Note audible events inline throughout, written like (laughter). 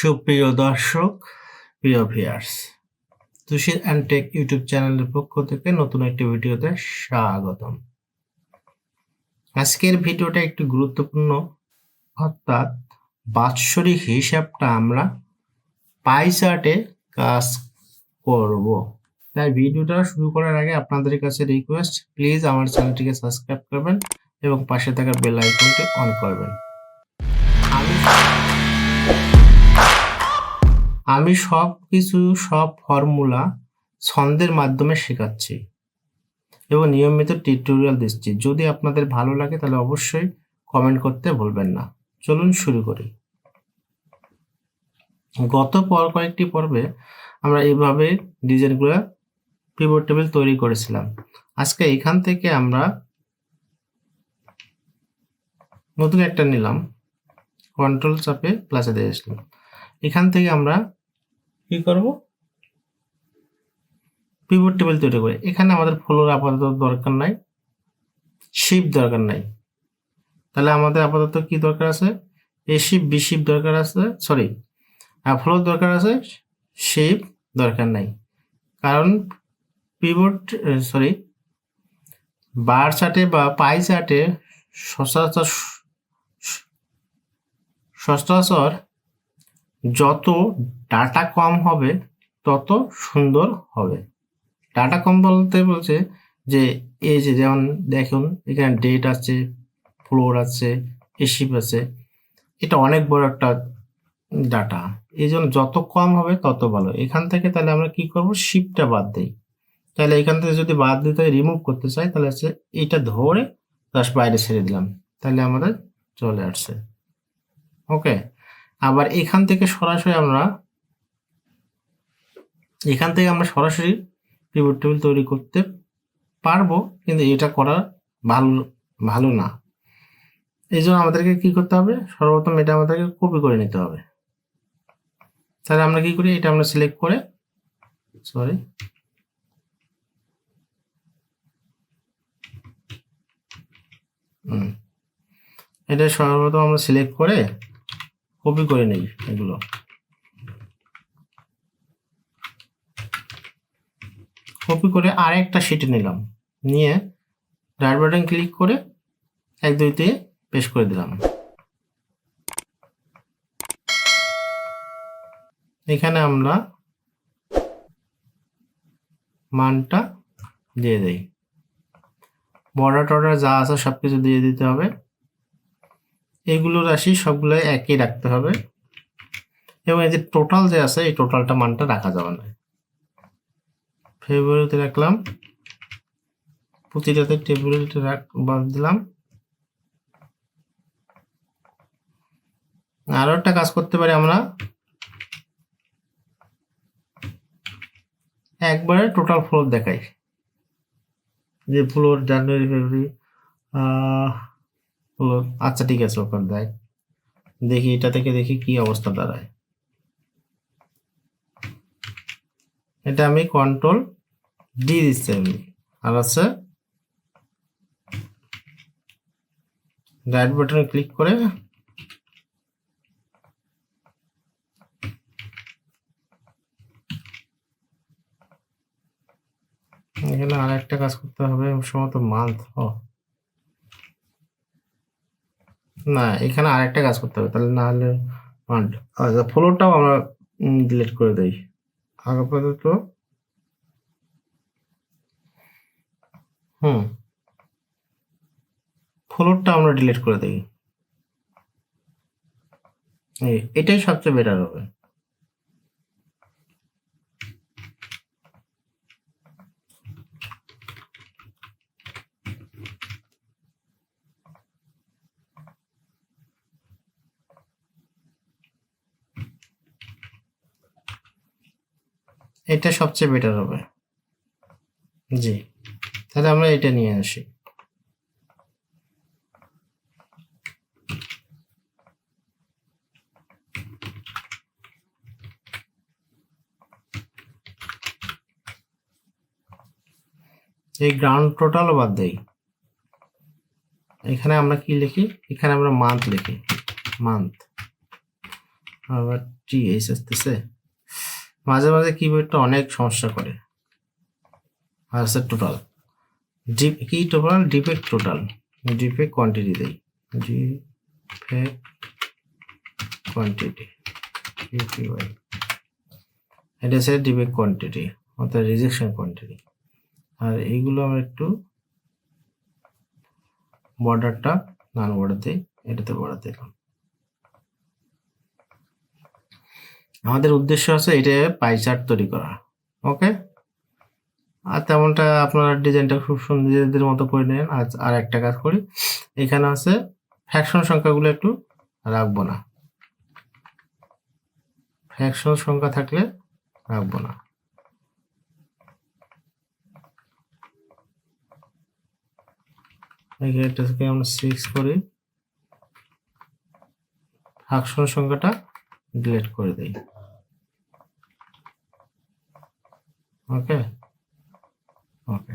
সুপ্রিয় দর্শক, প্রিয় viewers Tushir and tech YouTube চ্যানেলের পক্ষ থেকে নতুন একটি ভিডিওতে স্বাগতম। আজকের ভিডিওটা একটু গুরুত্বপূর্ণ, অর্থাৎ বাৎসরিক হিসাবটা আমরা পাই চার্টে কাজ করব। তাই ভিডিওটা শুরু করার আগে আপনাদের কাছে রিকোয়েস্ট প্লিজ আমার চ্যানেলটিকে সাবস্ক্রাইব করবেন এবং পাশে থাকা বেল আইকনটি অন করবেন। আমি আমি সব কিছু সব ফর্মুলা ছন্দের মাধ্যমে শেখাচ্ছি এবং নিয়মিত টিউটোরিয়াল দিচ্ছি। যদি আপনাদের ভালো লাগে তাহলে অবশ্যই কমেন্ট করতে ভুলবেন না। চলুন শুরু করি। গত পর কয়েকটি পর্বে আমরা এইভাবে ডিজাইনগুলো পিভট টেবিল তৈরি করেছিলাম। আজকে এখান থেকে আমরা নতুন একটা নিলাম। কন্ট্রোল চাপে প্লাসে দিয়ে এখান থেকে আমরা কি করব? পিভট টেবিল তৈরি করে। এখানে আমাদের ফ্লোর আপাতত দরকার নাই শিপ দরকার নাই। তাহলে আমাদের আপাতত কি দরকার আছে? এ শিপ বি শিপ দরকার আছে সরি ফ্লোর দরকার আছে শিপ দরকার নাই। কারণ পিভট সরি বার চার্টে বা পাই চার্টে সচরাচর সচরাচর যত ডাটা কম হবে, তত সুন্দর হবে। ডাটা কম বলতে বলছে যে, এই যে যেমন দেখুন, এখানে ডেট আছে ফ্লোর আছে এসিপ আছে, এটা অনেক বড় একটা ডাটা। এই জন্য যত কম হবে, তত ভালো। এখান থেকে তাহলে আমরা কি করব? শিপটা বাদ দিই। তাহলে এখান থেকে যদি বাদ দিতে রিমুভ করতে চাই, তাহলে হচ্ছে এইটা ধরে জাস্ট বাইরে ছেড়ে দিলাম। তাহলে আমাদের চলে আসছে। ওকে আবার এখান থেকে সরাসরি আমরা, এখান থেকে আমরা সরাসরি পিভট টেবিল তৈরি করতে পারব, কিন্তু এটা করা ভালো ভালো না। এই জন্য আমাদেরকে কি করতে হবে? সর্বপ্রথম এটা আমাদেরকে কপি করে নিতে হবে। তাহলে আমরা কি করি? এটা আমরা সিলেক্ট করে সরি এটা সর্বপ্রথম আমরা সিলেক্ট করে কপি করে নেই এগুলো। কপি করে আর একটা শিটে নিলাম। নিয়ে রাইট বাটন ক্লিক করে এক দুইতে পেশ করে দিলাম। এখানে আমরা মানটা দিয়ে দেই। বর্ডার টর্ডার যা আছে সব কিছু দিয়ে দিতে হবে। এগুলো রাশি সবগুলো একই রাখতে হবে। এবং এই যে টোটাল যে আছে, এই টোটালটা মানটা রাখা যাবে না। ফেব্রুয়ারিতে রাখলাম। প্রতিটাতে টেবিলটা রাখ, বাদ দিলাম। আরও একটা কাজ করতে পারি আমরা। একবারে টোটাল ফ্লোর দেখাই। যে ফ্লোর জানুয়ারি ফেব্রুয়ারি হলো আচ্ছা ঠিক আছে, ওখানে দেখ। দেখি এটা থেকে দেখি কি অবস্থা দাঁড়ায়। এটা আমি কন্ট্রোল ডি দিচ্ছি আমি। আর আছে রাইট বাটনে ক্লিক করে এখানে আর একটা কাজ করতে হবে সম্ভবত মান্থ ও না, এখানে আরেকটা কাজ করতে হবে, তাহলে না হলে ফান্ড আচ্ছা ফ্লোরটাও আমরা ডিলিট করে দেই। আপাতত, হুম ফ্লোরটা আমরা ডিলিট করে দিই। এটাই সবচেয়ে বেটার হবে। এটা সবচেয়ে বেটার হবে। জি, তাহলে আমরা এটা নিয়ে আসি। এই গ্রাউন্ড টোটালও বাদ দেই। এখানে আমরা কি লিখি? এখানে আমরা মান্থ লিখি। মান্থ আবার টি এইচ আসতেছে মাঝে মাঝে কিবোর্ডটা অনেক সমস্যা করে। আর আছে টোটাল ডিপ কি total defect total defect quantity দেই। ডিফেক্ট কোয়ান্টিটি ইউপিওয়াই এটা হচ্ছে ডিফেক্ট কোয়ান্টিটি অর্থাৎ রিজেকশন কোয়ান্টিটি আর এইগুলো আমরা একটু বর্ডারটা নান বর্ডার দিই এটাতে বর্ডার দিলাম। আমাদের উদ্দেশ্য আছে এটা পাই চার্ট তৈরি করা ওকে আর তেমনটা আপনার ডিজাইনটা খুব সুন্দর নিজেদের মতো করে নেন। আর আর একটা কাজ করি, এখানে আছে ফ্র্যাকশন সংখ্যাগুলো একটু রাখব না। ফ্যাকশন সংখ্যা থাকলে রাখব না। এটাকে আমরা সিক্স করি। ফ্যাকশন সংখ্যাটা ডিলিট করে দেই। ওকে? ওকে।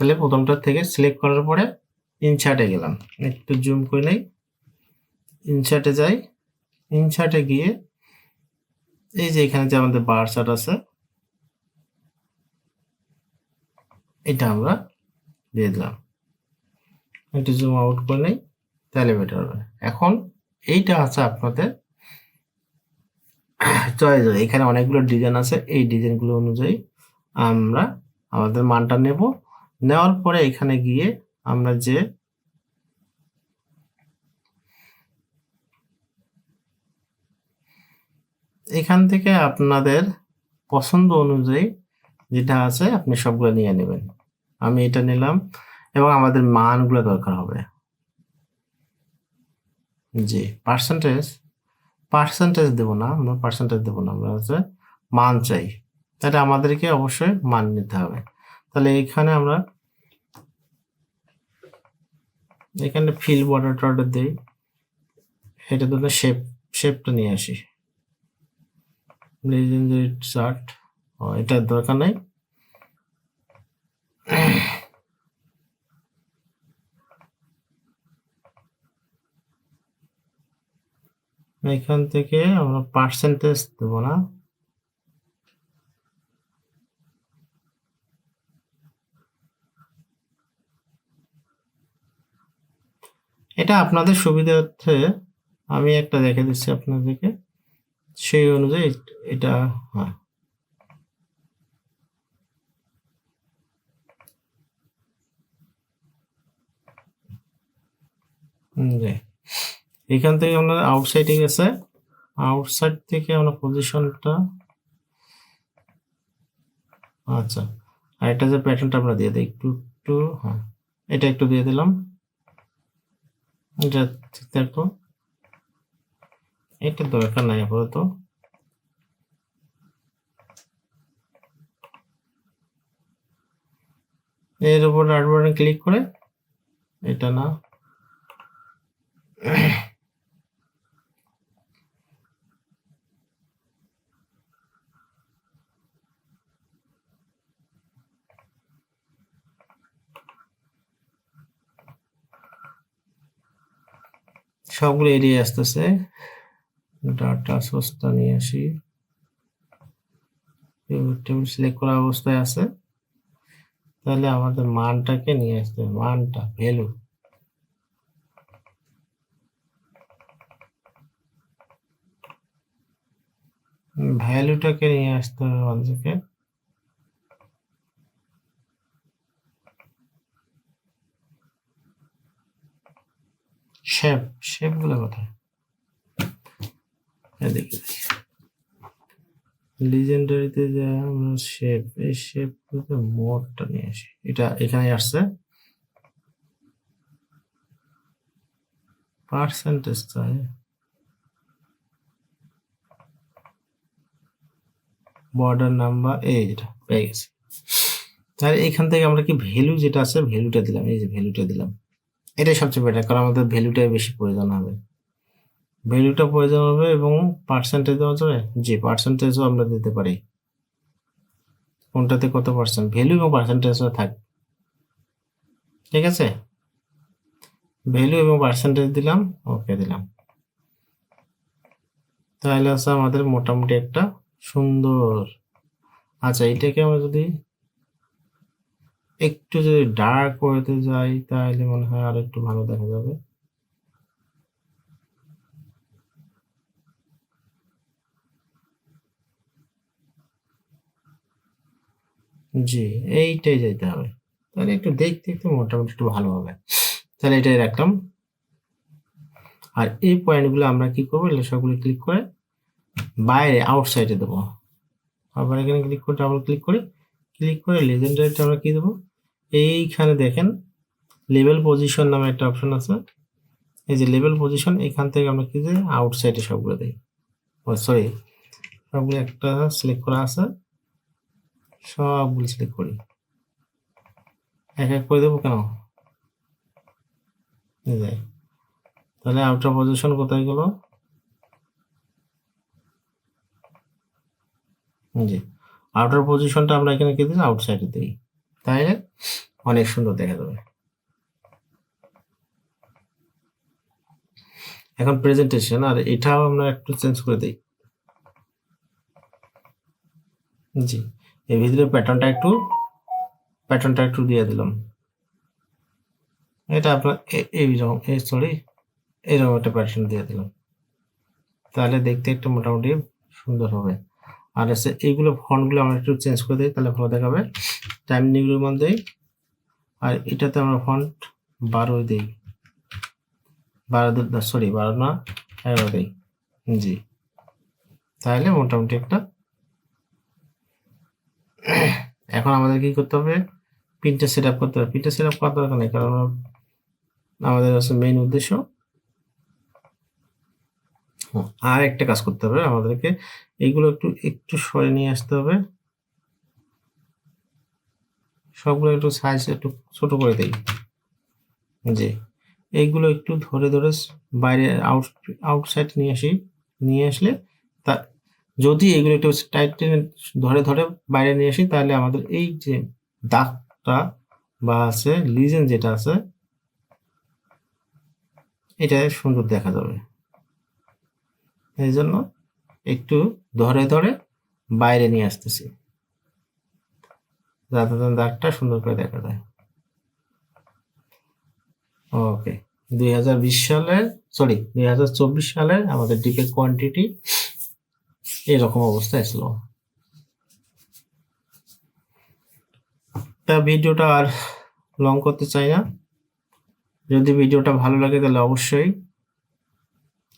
তাহলে প্রথমটার থেকে সিলেক্ট করার পরে ইনচার্টে গেলাম। একটু জুম করে নেই। ইনচার্টে যাই। ইনচার্টে গিয়ে এই যে এখানে যে আমাদের বার চার্ট আছে, এটা আমরা দিয়ে দিলাম। একটু জুম আউট করে নেই, তাহলে বেটার হবে। এখন এইটা আছে আপনাদের (coughs) চয়েস এখানে অনেকগুলো ডিজাইন আছে। এই ডিজাইনগুলো অনুযায়ী আমরা আমাদের মানটা নেব। নেওয়ার পরে এখানে গিয়ে আমরা যে এখান থেকে আপনাদের পছন্দ অনুযায়ী যেটা আছে, আপনি সবগুলো নিয়ে নেবেন। আমি এটা নিলাম এবং আমাদের মানগুলো দরকার হবে। জি পার্সেন্টেজ পার্সেন্টেজ দেব না, আমরা পার্সেন্টেজ দেবো না, আমরা হচ্ছে মান চাই। তাহলে আমাদেরকে অবশ্যই মান নিতে হবে। তাহলে এখানে আমরা এখানে ফিল বর্ডার টর্ডার দিই। এটা ধরলে শেপ শেপটা নিয়ে আসি। লেজেন্ডারি চার্ট এটার দরকার নাই। এখান থেকে আমরা পার্সেন্টেজ দেবো না। এটা আপনাদের সুবিধার্থে আমি একটা দেখে দিচ্ছি আপনাদেরকে। সেই অনুযায়ী এটা হয়। জি। এখান থেকে আমরা আউটসাইডে গেছে। আউটসাইড থেকে আমরা পজিশনটা আচ্ছা আর এটা যে প্যাটার্নটা আমরা দিয়ে দিই, একটু একটু হ্যাঁ এটা একটু দিয়ে দিলাম। এটা ঠিক থাকব এটা দরকার নাই আপাতত। এর উপর রাইট বাটন ক্লিক করে, এটা না। সবগুলো এড়িয়ে আসতেছে। ডাটা সস্তা নিয়ে আসি। টেবিল সিলেক্ট করা অবস্থায় আছে। তাহলে আমাদের মানটাকে নিয়ে আসতে হবে। মানটা ভ্যালু ভ্যালুটাকে নিয়ে আসতে হবে আমাদেরকে শেপ শেপগুলো কোথায়? এদিকে লিজেন্ডারিতে যে আমরা শেপ এই শেপ গুলোতে মোডটা নিয়ে আসি। এটা এখানে আসছে। পার্সেন্টেজ চাই। বর্ডার নাম্বার এই যেটা, পেয়ে গেছে। তাহলে এখান থেকে আমরা কি ভ্যালু যেটা আছে ভ্যালুটা দিলাম, এই যে ভ্যালুটা দিলাম। এটাই সবচেয়ে বেটার কারণ আমাদের ভ্যালুটাই বেশি প্রয়োজন হবে। ভ্যালুটা প্রয়োজন হবে এবং পার্সেন্টেজ দেওয়া যাবে জি পার্সেন্টেজও আমরা দিতে পারি। কোনটাতে কত পার্সেন্ট ভ্যালু এবং পার্সেন্টেজও থাক। ঠিক আছে? ভ্যালু এবং পার্সেন্টেজ দিলাম ওকে দিলাম। তাহলে আছে আমাদের মোটামুটি একটা সুন্দর। আচ্ছা এটাকে আমরা যদি একটু যদি ডার্ক করতে যাই, তাহলে মনে হয় আর একটু ভালো দেখা যাবে। জি, এইটাই যাইতে হবে। তাহলে একটু দেখতে একটু মোটামুটি একটু ভালো হবে। তাহলে এটাই রাখলাম। আর এই পয়েন্টগুলো আমরা কি করব? সবগুলো ক্লিক করে বাইরে আউটসাইডে দেবো। আবার এখানে ক্লিক করে ডাবল ক্লিক করে। ক্লিক করে লেজেন্ডারিটা আমরা কি দেবো। এইখানে দেখেন লেভেল পজিশন নামে একটা অপশন আছে। এই যে লেভেল পজিশন এখান থেকে আমরা কি দিই? আউটসাইডে সবগুলো দিই। ও সরি সবগুলো একটা সিলেক্ট করা আছে। সবগুলো সিলেক্ট করি। এক এক করে দেবো কেন? এই যে, তাহলে আউটার পজিশন কোথায় গেল? জি আউটার পজিশনটা আমরা এখানে কি দিই আউটসাইডে দিই। তাহলে অনেক সুন্দর দেখা যাবে। এখন প্রেজেন্টেশন আর এটাও আমরা একটু চেঞ্জ করে দিই। জি এর ভিতরে প্যাটার্নটা একটু প্যাটার্নটা একটু দিয়ে দিলাম। এটা আপনার এইরকম এই সরি এইরকম একটা প্যাটার্ন দিয়ে দিলাম। তাহলে দেখতে একটু মোটামুটি সুন্দর হবে। আর এসে এইগুলো ফন্টগুলো আমরা একটু চেঞ্জ করে দিই, তাহলে ভালো দেখাবে। টাইম নিউ নিউগুলোর মধ্যে। আর এটাতে আমরা ফন্ট বারো দিই। বারো সরি বারো না, এগারো দিই। জি। তাহলে মোটামুটি একটা এখন আমাদের কি করতে হবে? পিনটা সেট আপ করতে হবে। পিনটা সেট আপ করার দরকার নেই, কারণ আমাদের হচ্ছে মেইন উদ্দেশ্য। আর একটা কাজ করতে হবে আমাদেরকে। এইগুলো একটু একটু সরে নিয়ে আসতে হবে। সবগুলো একটু সাইজ একটু ছোট করে দেই। জি। এইগুলো একটু ধরে ধরে বাইরে আউট আউটসাইড নিয়ে আসি। নিয়ে আসলে তা, যদি এগুলো একটু টাইট টেনে ধরে ধরে বাইরে নিয়ে আসি, তাহলে আমাদের এই যে দাগটা বা আছে লিজেন যেটা আছে, এটা সুন্দর দেখা যাবে। এই জন্য একটু ধরে ধরে বাইরে নিয়ে আসতেছি। যাতে দাগটা সুন্দর করে দেখা যায়। ওকে দুই হাজার বিশ সালের সরি দুই হাজার চব্বিশ সালের আমাদের ডিপের কোয়ান্টিটি এরকম অবস্থায় ছিল। তা ভিডিওটা আর লং করতে চাই না। যদি ভিডিওটা ভালো লাগে তাহলে অবশ্যই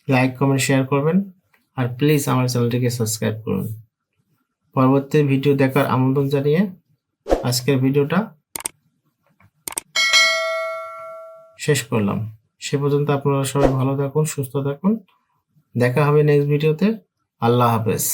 লাইক কমেন্ট শেয়ার করবেন। আর প্লিজ আমার চ্যানেলটিকে সাবস্ক্রাইব করুন। পরবর্তী ভিডিও দেখার আমন্ত্রণ জানিয়ে আজকের ভিডিওটা শেষ করলাম। সে পর্যন্ত আপনারা সবাই ভালো থাকুন, সুস্থ থাকুন। দেখা হবে নেক্সট ভিডিওতে আল্লাহ হাফেজ।